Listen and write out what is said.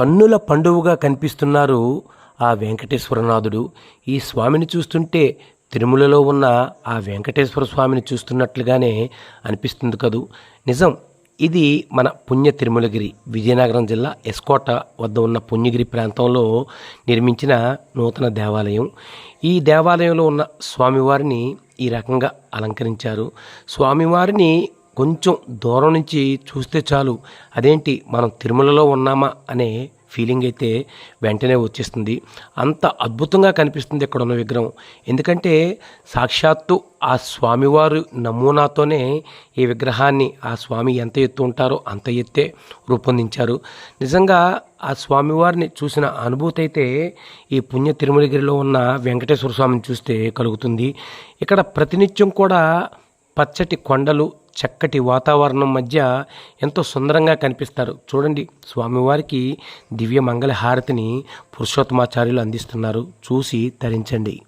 కన్నుల పండువుగా కనిపిస్తున్నారు ఆ వెంకటేశ్వరనాథుడు. ఈ స్వామిని చూస్తుంటే తిరుమలలో ఉన్న ఆ వెంకటేశ్వర స్వామిని చూస్తున్నట్లుగానే అనిపిస్తుంది కదూ. నిజం ఇది మన పుణ్య తిరుమలగిరి విజయనగరం జిల్లా ఎస్కోట వద్ద ఉన్న పుణ్యగిరి ప్రాంతంలో నిర్మించిన నూతన దేవాలయం. ఈ దేవాలయంలో ఉన్న స్వామివారిని ఈ రకంగా అలంకరించారు. స్వామివారిని కొంచెం దూరం నుంచి చూస్తే చాలు. అదేంటి మనం తిరుమలలో ఉన్నామా అనే ఫీలింగ్ అయితే వెంటనే వచ్చేస్తుంది. అంత అద్భుతంగా కనిపిస్తుంది ఇక్కడ ఉన్న విగ్రహం. ఎందుకంటే సాక్షాత్తు ఆ స్వామివారు నమూనాతోనే ఈ విగ్రహాన్ని ఆ స్వామి ఎంత ఎత్తు ఉంటారో అంత ఎత్తే రూపొందించారు. నిజంగా ఆ స్వామివారిని చూసిన అనుభూతి అయితే ఈ పుణ్య తిరుమలగిరిలో ఉన్న వెంకటేశ్వర స్వామిని చూస్తే కలుగుతుంది. ఇక్కడ ప్రతినిత్యం కూడా పచ్చటి కొండలు చక్కటి వాతావరణం మధ్య ఎంతో సుందరంగా కనిపిస్తారు. చూడండి స్వామివారికి దివ్య మంగళ హారతిని పురుషోత్తమాచార్యులు అందిస్తున్నారు. చూసి ధరించండి